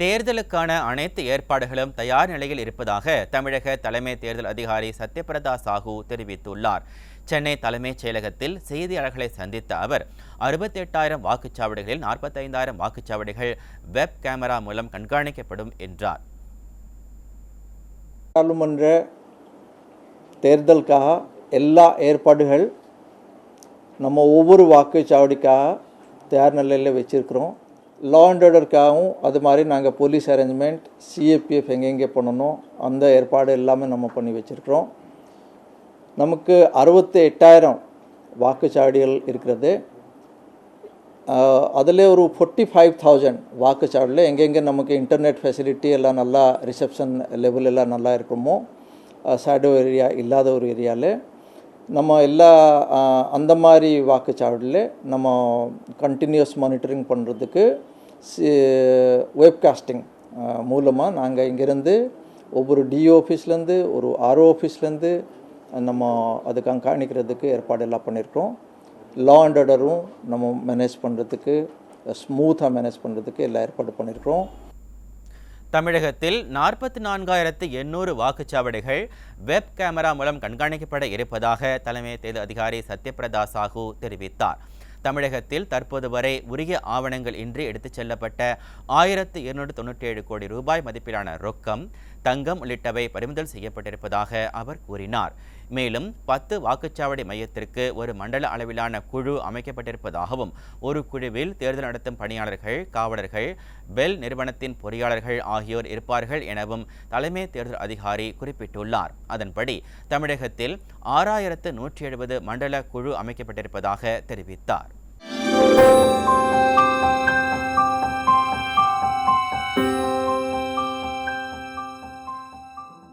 தேர்தலுக்கான அனைத்து ஏற்பாடுகளும் தயார் நிலையில் இருப்பதாக தமிழக தலைமை தேர்தல் அதிகாரி சத்யபிரதா சாஹூ தெரிவித்துள்ளார். சென்னை தலைமைச் செயலகத்தில் செய்தியாளர்களை சந்தித்த அவர் அறுபத்தி எட்டாயிரம் வாக்குச்சாவடிகளில் நாற்பத்தைந்தாயிரம் வாக்குச்சாவடிகள் வெப் கேமரா மூலம் கண்காணிக்கப்படும் என்றார். நாடாளுமன்ற தேர்தலுக்காக எல்லா ஏற்பாடுகள் நம்ம ஒவ்வொரு வாக்குச்சாவடிக்காக தயார் நிலையில் வச்சுருக்கிறோம். லா அண்ட் ஆர்டருக்காகவும் அது மாதிரி நாங்கள் போலீஸ் அரேஞ்ச்மெண்ட் சிஏபிஎஃப் எங்கெங்கே பண்ணணும் அந்த ஏற்பாடு எல்லாமே நம்ம பண்ணி வச்சுருக்கிறோம். நமக்கு அறுபத்தி எட்டாயிரம் வாக்குச்சாவடிகள் இருக்கிறது. அதில் ஒரு ஃபோர்ட்டி ஃபைவ் தௌசண்ட் வாக்குச்சாவடியில் எங்கெங்கே நமக்கு இன்டர்நெட் ஃபெசிலிட்டி எல்லாம் நல்லா ரிசப்ஷன் லெவல் எல்லாம் நல்லா இருக்குமோ ஷேடோ ஏரியா இல்லாத ஒரு ஏரியாவில் நம்ம எல்லா அந்த மாதிரி வாக்குச்சாவடியில் நம்ம கண்டினியூஸ் மானிட்டரிங் பண்ணுறதுக்கு வெப்காஸ்டிங் மூலமாக நாங்கள் இங்கேருந்து ஒவ்வொரு டிஓ ஆஃபீஸ்லேருந்து ஒரு ஆர்ஓ ஆஃபீஸ்லேருந்து நம்ம அது கண்காணிக்கிறதுக்கு ஏற்பாடு எல்லாம் பண்ணியிருக்கோம். லா அண்ட் ஆர்டரும் நம்ம மேனேஜ் பண்ணுறதுக்கு ஸ்மூத்தாக மேனேஜ் பண்ணுறதுக்கு எல்லாம் ஏற்பாடு பண்ணியிருக்கிறோம் தமிழகத்தில் நாற்பத்தி நான்காயிரத்து எண்ணூறு வாக்குச்சாவடிகள் வெப் கேமரா மூலம் கண்காணிக்கப்பட இருப்பதாக தலைமை தேர்தல் அதிகாரி சத்யபிரதா சாஹூ தெரிவித்தார். தமிழகத்தில் தற்போது வரை உரிய ஆவணங்கள் இன்றி எடுத்துச் செல்லப்பட்ட ஆயிரத்து இருநூற்று தொண்ணூற்றி ஏழு கோடி ரூபாய் மதிப்பிலான ரொக்கம் தங்கம் உள்ளிட்டவை பறிமுதல் செய்யப்பட்டிருப்பதாக அவர் கூறினார். மேலும் பத்து வாக்குச்சாவடி மையத்திற்கு ஒரு மண்டல அளவிலான குழு அமைக்கப்பட்டிருப்பதாகவும் ஒரு குழுவில் தேர்தல் நடத்தும் பணியாளர்கள் காவலர்கள் பெல் நிறுவனத்தின் பொறியாளர்கள் ஆகியோர் இருப்பார்கள் எனவும் தலைமை தேர்தல் அதிகாரி குறிப்பிட்டுள்ளார். அதன்படி தமிழகத்தில் ஆறாயிரத்து நூற்றி எழுபது மண்டல குழு அமைக்கப்பட்டிருப்பதாக தெரிவித்தார்.